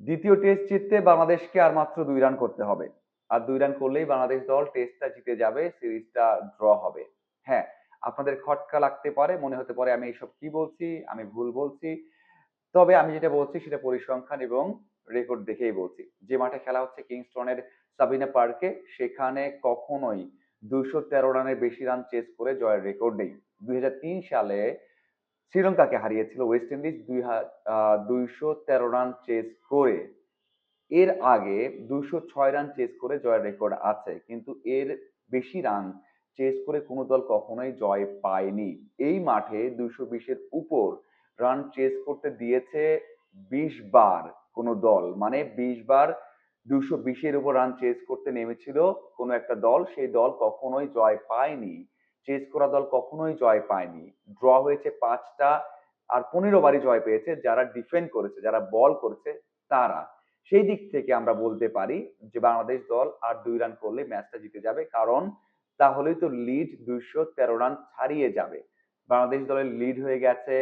দ্বিতীয় টেস্ট জিততে বাংলাদেশকে আর মাত্র দুই রান করতে হবে। আর দুই রান করলেই বাংলাদেশ দল টেস্টটা জিতে যাবে সিরিজটা ড্র হবে। হ্যাঁ আপনাদের খটকা লাগতে পারে, মনে হতে পারে আমি এইসব কি বলছি, আমি ভুল বলছি। তবে আমি যেটা বলছি সেটা পরিসংখ্যান এবং রেকর্ড দেখেই বলছি। যে মাঠে খেলা হচ্ছে কিংস্টনের সাবিনা পার্কে, সেখানে কখনোই দুইশো তেরো রানের বেশি রান চেস করে জয়ের রেকর্ড নেই। দুই হাজার তিন সালে শ্রীলঙ্কাকে হারিয়েছিল ওয়েস্ট ইন্ডিজ দুই দুইশো তেরো রান চেস করে। এর আগে দুইশো ছয় রান চেস করে জয়ের রেকর্ড আছে, কিন্তু এর বেশি রান চেস করে কোনো দল কখনোই জয় পায়নি। এই মাঠে দুইশো বিশের উপর রান চেস করতে দিয়েছে বিশ বার কোনো দল। মানে বিশ বার দুশো বিশের উপর রান চেস করতে নেমেছিল কোনো একটা দল। সেই দল কখনোই জয় পায়নি। চেস করা দল কখনোই জয় পায়নি। ড্র হয়েছে পাঁচটা আর পনেরো বারই জয় পেয়েছে। যারা ডিফেন্ড করেছে, যারা বল করেছে, তারা। সেই দিক থেকে আমরা বলতে পারি যে বাংলাদেশ দল আর দুই রান করলে ম্যাচটা জিতে যাবে। কারণ তাহলেই তো লিড দুইশো তেরো রান ছাড়িয়ে যাবে। বাংলাদেশ দলের লিড হয়ে গেছে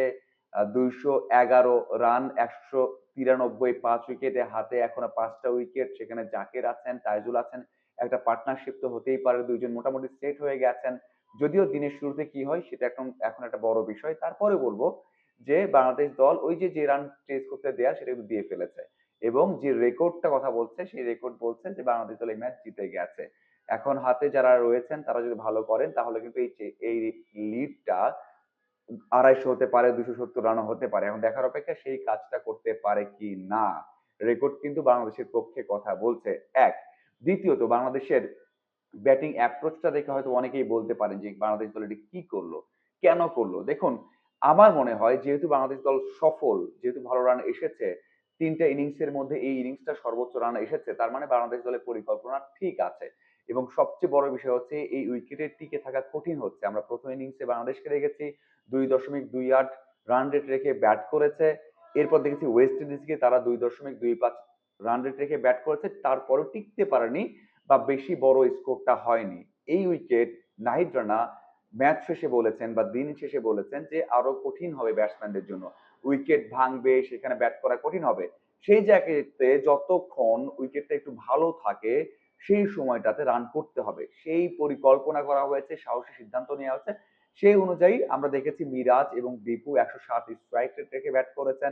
দুইশো এগারো রান একশো তিরানব্বই পাঁচ উইকেটে হাতে এখনও পাঁচটা উইকেট সেখানে জাকের আছেন, তাইজুল আছেন। একটা পার্টনারশিপ তো হতেই পারে। দুইজন মোটামুটি সেট হয়ে গেছেন। যদিও দিনের শুরুতে কি হয় সেটা এখন এখন একটা বড় বিষয়। তারপরে বলব যে বাংলাদেশ দল ওই যে যে রান চেস করতে দেয়া সেটা কিন্তু দিয়ে ফেলেছে। এবং যে রেকর্ডটা কথা বলছে, সেই রেকর্ড বলছে যে বাংলাদেশ দল এই ম্যাচ জিতে গেছে। এখন হাতে যারা রয়েছেন, তারা যদি ভালো করেন, তাহলে কিন্তু এই এই লিডটা আড়াইশো হতে পারে, দুশো সত্তর রানও হতে পারে। এখন দেখার অপেক্ষা সেই কাজটা করতে পারে কি না? রেকর্ড কিন্তু বাংলাদেশের পক্ষে কথা বলছে। এক। দ্বিতীয়ত, বাংলাদেশের ব্যাটিং অ্যাপ্রোচটা দেখে হয়তো অনেকেই বলতে পারেন যে বাংলাদেশ দল এটি কি করল, কেন করল? দেখুন, আমার মনে হয় যেহেতু বাংলাদেশ দল সফল, যেহেতু ভালো রান এসেছে, তিনটা ইনিংসের মধ্যে এই ইনিংসটা সর্বোচ্চ রান এসেছে, তার মানে বাংলাদেশ দলের পরিকল্পনা ঠিক আছে। এবং সবচেয়ে বড় বিষয় হচ্ছে এই উইকেটের টিকে থাকা কঠিন হচ্ছে। আমরা প্রথম ইনিংসে বাংলাদেশকে দেখেছি, দুই দশমিক দুই আট রান রেট রেখে ব্যাট করেছে। এরপর দেখেছি ওয়েস্ট ইন্ডিজকে তারা দুই দশমিক দুই পাঁচ রান রেট রেখে ব্যাট করেছে, তারপরও টিকতে পারেনি। বা বেশি বড় স্কোরটা হয়নি। এই উইকেট নাহিদ রানা ম্যাচ শেষে বলেছেন বা দিন শেষে বলেছেন যে আরও কঠিন হবে ব্যাটসম্যানদের জন্য। উইকেট ভাঙবে, সেখানে ব্যাট করা কঠিন হবে। সেই জায়গাতে যতক্ষণ উইকেটটা একটু ভালো থাকে, সেই সময়টাতে রান করতে হবে। সেই পরিকল্পনা করা হয়েছে, সাহসী সিদ্ধান্ত নেওয়া হয়েছে। সেই অনুযায়ী আমরা দেখেছি মিরাজ এবং দীপু একশো সাত স্ট্রাইক রেট রেখে ব্যাট করেছেন।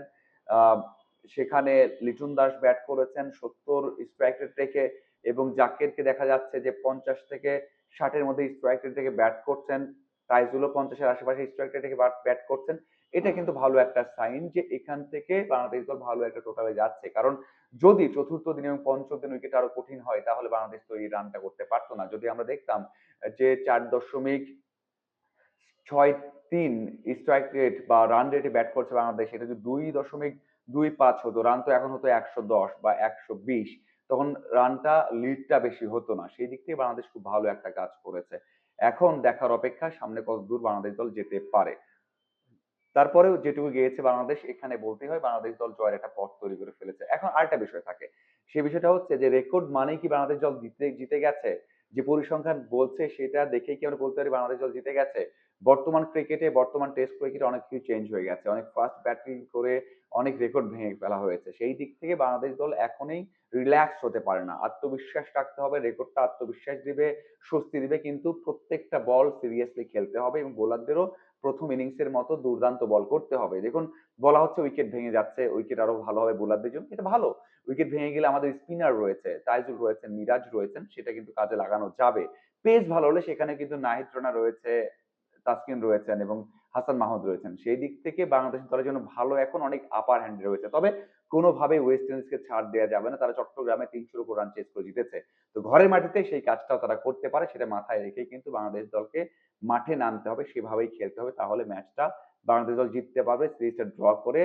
সেখানে লিটন দাস ব্যাট করেছেন, সত্তর স্ট্রাইক রেট রেখে এবং জাকেরকে দেখা যাচ্ছে যে পঞ্চাশ থেকে ষাটের মধ্যে স্ট্রাইক রেট থেকে ব্যাট করছেন তাইজুলও পঞ্চাশের আশেপাশে স্ট্রাইক রেট থেকে ব্যাট করছেন। এটা কিন্তু ভালো একটা সাইন যে এখান থেকে বাংলাদেশ দল ভালো একটা টোটালে যাচ্ছে। কারণ যদি চতুর্থ দিন এবং পঞ্চম দিন উইকেট আরও কঠিন হয় তাহলে বাংলাদেশ তো এই রানটা করতে পারতো না। যদি আমরা দেখতাম যে চার দশমিক ছয় তিন স্ট্রাইক রেট বা রান রেটে ব্যাট করছে বাংলাদেশ এটা যদি দুই দশমিক দুই পাঁচ হতো রান তো এখন হতো একশো দশ বা একশো বিশ। তখন রানটা লিডটা বেশি হতো না। সেই দিক থেকে বাংলাদেশ খুব ভালো একটা কাজ করেছে। এখন দেখার অপেক্ষা সামনে কত দূর বাংলাদেশ দল যেতে পারে। তারপরেও যেটুকু গিয়েছে বাংলাদেশ, এখানে বলতে হয় বাংলাদেশ দল জয়ের একটা পথ তৈরি করে ফেলেছে। এখন আরেকটা বিষয় থাকে। সে বিষয়টা হচ্ছে যে রেকর্ড মানে কি বাংলাদেশ দল জিতে জিতে গেছে? যে পরিসংখ্যান বলছে, সেটা দেখেই কি আমরা বলতে পারি বাংলাদেশ দল জিতে গেছে? বর্তমান ক্রিকেটে বর্তমান টেস্ট ক্রিকেটে অনেক কিছু চেঞ্জ হয়ে গেছে। অনেক ফাস্ট ব্যাটিং করে অনেক রেকর্ড ভেঙে ফেলা হয়েছে। সেই দিক থেকে বাংলাদেশ দল এখনই রিল্যাক্স হতে পারে না। আত্মবিশ্বাস রাখতে হবে রেকর্ডটা আত্মবিশ্বাস দিবে, স্বস্তি দিবে, কিন্তু প্রত্যেকটা বল সিরিয়াসলি খেলতে হবে এবং বোলারদেরও প্রথম ইনিংসের মতো দুর্দান্ত বল করতে হবে। দেখুন, বলা হচ্ছে উইকেট ভেঙে যাচ্ছে উইকেট আরও ভালো হবে বোলারদের জন্য। এটা ভালো। উইকেট ভেঙে গেলে আমাদের স্পিনার রয়েছে, তাইজুল রয়েছেন, মিরাজ রয়েছেন, সেটা কিন্তু কাজে লাগানো যাবে। পেস ভালো হলে সেখানে কিন্তু নাহিদ রানা রয়েছে তাসকিন রয়েছেন এবং হাসান মাহমুদ রয়েছেন। সেই দিক থেকে বাংলাদেশ দলের জন্য ভালো এখন অনেক আপার হ্যান্ড রয়েছে। তবে কোনোভাবে ওয়েস্ট ইন্ডিজকে ছাড় দেওয়া যাবে না। তারা চট্টগ্রামে তিনশোর উপর রান চেস করে জিতেছে। তো ঘরের মাটিতে সেই কাজটাও তারা করতে পারে, সেটা মাথায় রেখেই কিন্তু বাংলাদেশ দলকে মাঠে নামতে হবে, সেভাবেই খেলতে হবে। তাহলে ম্যাচটা বাংলাদেশ দল জিততে পারবে, সিরিজটা ড্র করে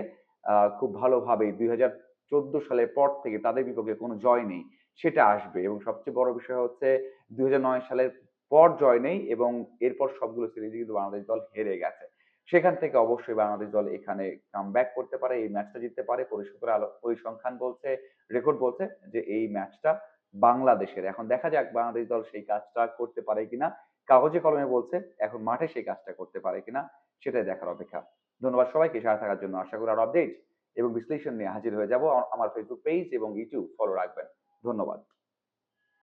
খুব ভালোভাবেই দুই হাজার চোদ্দ সালের পর থেকে তাদের বিপক্ষে কোনো জয় নেই, সেটা আসবে। এবং সবচেয়ে বড় বিষয় হচ্ছে দুই হাজার নয় সালের পর জয় নেই এবং এরপর সবগুলো সিরিজ কিন্তু বাংলাদেশ দল হেরে গেছে। সেখান থেকে অবশ্যই বাংলাদেশ দল এখানে কাম করতে পারে, এই ম্যাচটা জিততে পারে। পরিসংখ্যান পরিসংখ্যান বলছে রেকর্ড বলছে যে এই ম্যাচটা বাংলাদেশের। এখন দেখা যাক বাংলাদেশ দল সেই কাজটা করতে পারে কিনা। কাগজে কলমে বলছে, এখন মাঠে সেই কাজটা করতে পারে কিনা সেটাই দেখার অপেক্ষা। ধন্যবাদ সবাইকে সাথে থাকার জন্য। আশা করি আর আপডেট এবং বিশ্লেষণ নিয়ে হাজির হয়ে যাব। আমার ফেসবুক পেজ এবং ইউটিউব ফলো রাখবেন। ধন্যবাদ।